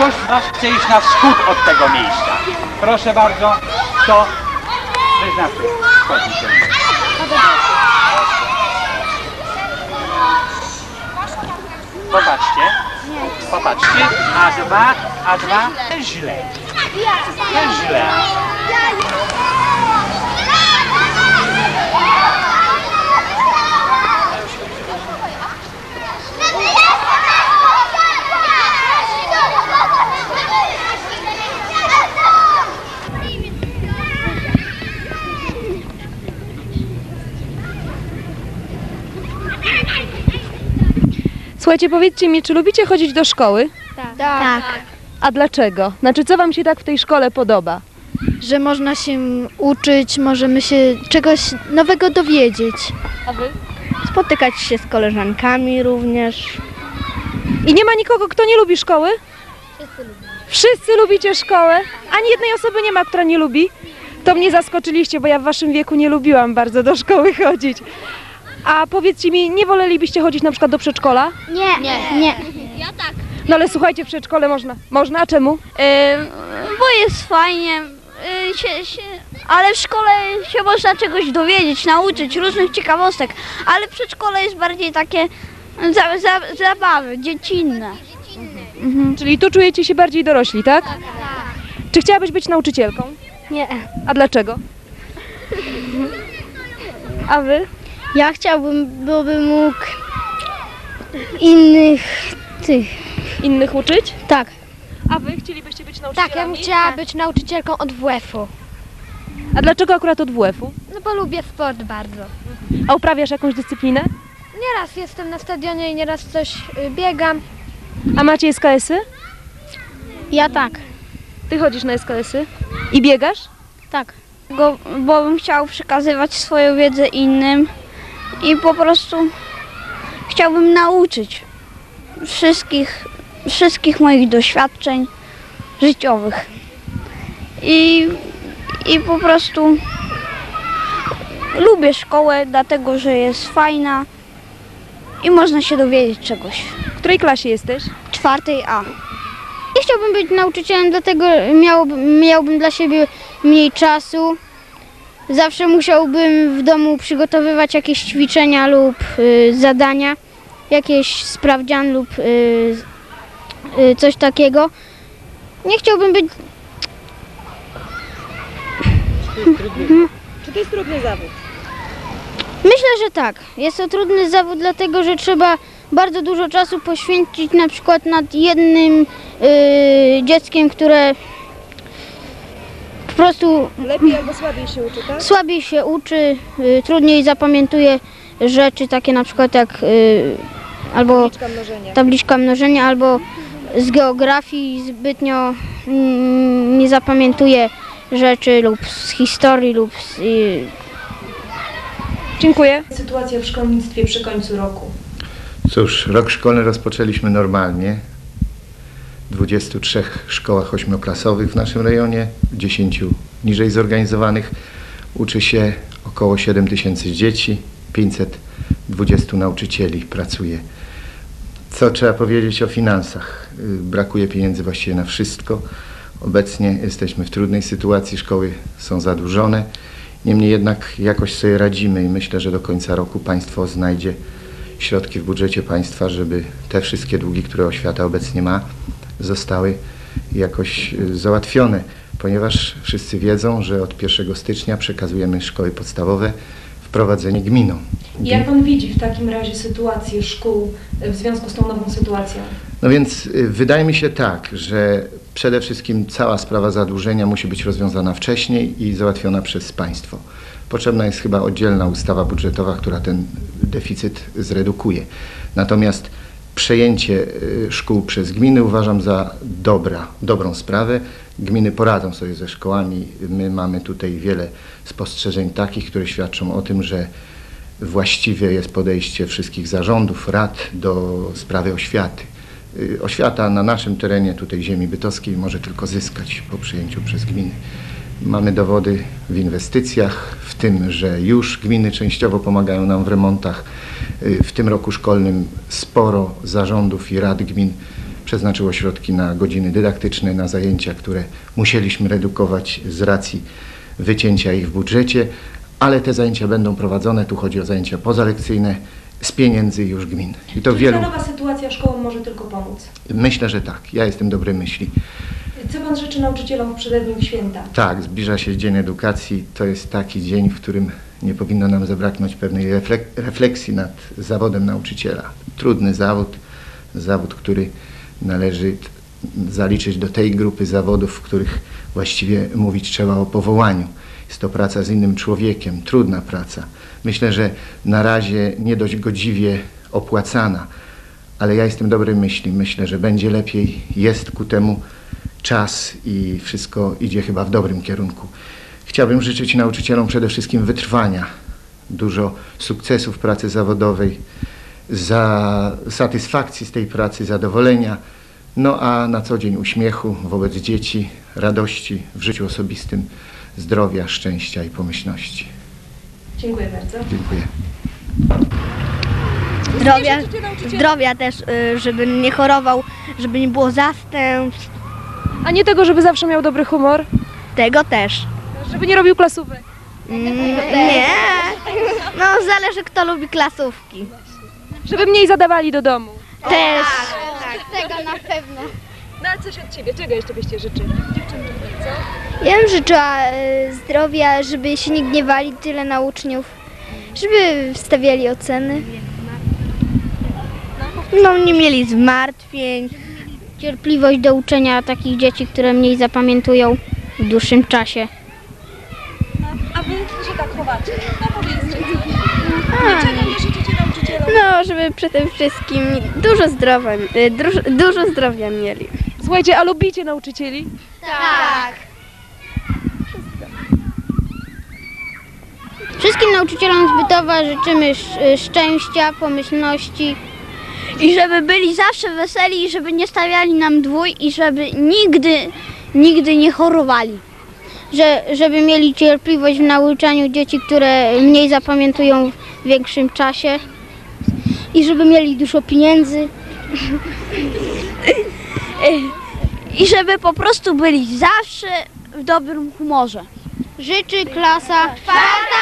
Ktoś z Was chce iść na wschód od tego miejsca. Proszę bardzo, to wyznaczy. Chodzi się. Popatrzcie. Popatrzcie. A2, A2, też źle. Też źle. Słuchajcie, powiedzcie mi, czy lubicie chodzić do szkoły? Tak. A dlaczego? Znaczy, co wam się tak w tej szkole podoba? Że można się uczyć, możemy się czegoś nowego dowiedzieć. A wy? Spotykać się z koleżankami również. I nie ma nikogo, kto nie lubi szkoły? Wszyscy lubią. Wszyscy lubicie szkołę? Ani jednej osoby nie ma, która nie lubi? To mnie zaskoczyliście, bo ja w waszym wieku nie lubiłam bardzo do szkoły chodzić. A powiedzcie mi, nie wolelibyście chodzić na przykład do przedszkola? Nie. Nie. Nie. No ale słuchajcie, w przedszkole można. Można, a czemu? bo jest fajnie, y, się, się, ale w szkole się można czegoś dowiedzieć, nauczyć różnych ciekawostek, ale w przedszkole jest bardziej takie za, za, zabawy, dziecinne. Czyli tu czujecie się bardziej dorośli, tak? Czy chciałabyś być nauczycielką? Nie. A dlaczego? A wy? Ja chciałbym, byłbym mógł innych tych. Innych uczyć? Tak. A wy chcielibyście być nauczycielami? Tak, ja bym chciała być nauczycielką od WF-u. A dlaczego akurat od WF-u? No bo lubię sport bardzo. A uprawiasz jakąś dyscyplinę? Nieraz jestem na stadionie i nieraz coś y, biegam. A macie SKS-y? Ja tak. Ty chodzisz na SKS-y? I biegasz? Tak. Go, bo bym chciał przekazywać swoją wiedzę innym i po prostu chciałbym nauczyć wszystkich, wszystkich moich doświadczeń życiowych. I, I po prostu lubię szkołę, dlatego że jest fajna i można się dowiedzieć czegoś. W której klasie jesteś? Czwartej A. Nie chciałbym być nauczycielem, dlatego miałbym, miałbym dla siebie mniej czasu. Zawsze musiałbym w domu przygotowywać jakieś ćwiczenia lub y, zadania, jakieś sprawdzian lub y, y, coś takiego. Nie chciałbym być. Czy to jest trudny zawód? Myślę, że tak. Jest to trudny zawód, dlatego że trzeba bardzo dużo czasu poświęcić na przykład nad jednym y, dzieckiem, które prostu Lepiej albo słabiej się uczy, tak? słabiej się uczy, y, trudniej zapamiętuje rzeczy takie na przykład jak y, albo Liczba mnożenia. tabliczka mnożenia, albo z geografii zbytnio mm, nie zapamiętuje rzeczy lub z historii lub z, y, Dziękuję. Sytuacja w szkolnictwie przy końcu roku. Cóż, rok szkolny rozpoczęliśmy normalnie. W 23 szkołach ośmioklasowych w naszym rejonie, w 10 niżej zorganizowanych uczy się około 7 tysięcy dzieci, 520 nauczycieli pracuje. Co trzeba powiedzieć o finansach? Y, Brakuje pieniędzy właściwie na wszystko. Obecnie jesteśmy w trudnej sytuacji, szkoły są zadłużone. Niemniej jednak jakoś sobie radzimy i myślę, że do końca roku państwo znajdzie środki w budżecie państwa, żeby te wszystkie długi, które oświata obecnie ma, zostały jakoś y, załatwione, ponieważ wszyscy wiedzą, że od 1 stycznia przekazujemy szkoły podstawowe w prowadzenie gminom. Jak pan widzi w takim razie sytuację szkół w związku z tą nową sytuacją? No więc y, wydaje mi się tak, że przede wszystkim cała sprawa zadłużenia musi być rozwiązana wcześniej i załatwiona przez państwo. Potrzebna jest chyba oddzielna ustawa budżetowa, która ten deficyt zredukuje. Natomiast przejęcie y, szkół przez gminy uważam za dobra, dobrą sprawę. Gminy poradzą sobie ze szkołami. My mamy tutaj wiele spostrzeżeń takich, które świadczą o tym, że właściwe jest podejście wszystkich zarządów, rad do sprawy oświaty. Y, Oświata na naszym terenie, tutaj ziemi bytowskiej, może tylko zyskać po przyjęciu przez gminy. Mamy dowody w inwestycjach, w tym, że już gminy częściowo pomagają nam w remontach. Y, W tym roku szkolnym sporo zarządów i rad gmin przeznaczyło środki na godziny dydaktyczne, na zajęcia, które musieliśmy redukować z racji wycięcia ich w budżecie, ale te zajęcia będą prowadzone, tu chodzi o zajęcia pozalekcyjne, z pieniędzy już gmin. I to wielu, nowa sytuacja szkoły może tylko pomóc. myślę, że tak, ja jestem dobrej myśli. Co Pan życzy nauczycielom w przededniu święta? Tak, zbliża się Dzień Edukacji. To jest taki dzień, w którym nie powinno nam zabraknąć pewnej reflek- refleksji nad zawodem nauczyciela. Trudny zawód, zawód, który należy zaliczyć do tej grupy zawodów, w których właściwie mówić trzeba o powołaniu. Jest to praca z innym człowiekiem, trudna praca. Myślę, że na razie nie dość godziwie opłacana, ale ja jestem dobrej myśli. Myślę, że będzie lepiej, jest ku temu czas i wszystko idzie chyba w dobrym kierunku. Chciałbym życzyć nauczycielom przede wszystkim wytrwania, dużo sukcesów w pracy zawodowej, za satysfakcji z tej pracy, zadowolenia, no a na co dzień uśmiechu wobec dzieci, radości w życiu osobistym, zdrowia, szczęścia i pomyślności. Dziękuję bardzo. Dziękuję. Zdrowia, zdrowia też, y, żeby nie chorował, żeby nie było zastępstw. A nie tego, żeby zawsze miał dobry humor? Tego też. Żeby nie robił klasówek? Nie. No zależy kto lubi klasówki. Żeby mniej zadawali do domu? Też. Tego na pewno. No ale coś od Ciebie, czego jeszcze byście życzyli? Ja bym życzyła e, zdrowia, żeby się nie gniewali tyle na uczniów, żeby wstawiali oceny. No nie mieli zmartwień. Cierpliwość do uczenia takich dzieci, które mniej zapamiętują w dłuższym czasie. A Wy się tak chowacie? No powiedzcie życzycie nauczycielom? No, żeby przede wszystkim dużo zdrowia, y, dużo, dużo zdrowia mieli. Słuchajcie, a lubicie nauczycieli? Tak. Wszystkim nauczycielom z Bytowa życzymy sz- szczęścia, pomyślności. I żeby byli zawsze weseli, i żeby nie stawiali nam dwój i żeby nigdy, nigdy nie chorowali. że, żeby mieli cierpliwość w nauczaniu dzieci, które mniej zapamiętują w większym czasie i żeby mieli dużo pieniędzy. I żeby po prostu byli zawsze w dobrym humorze. Życzy klasa czwarta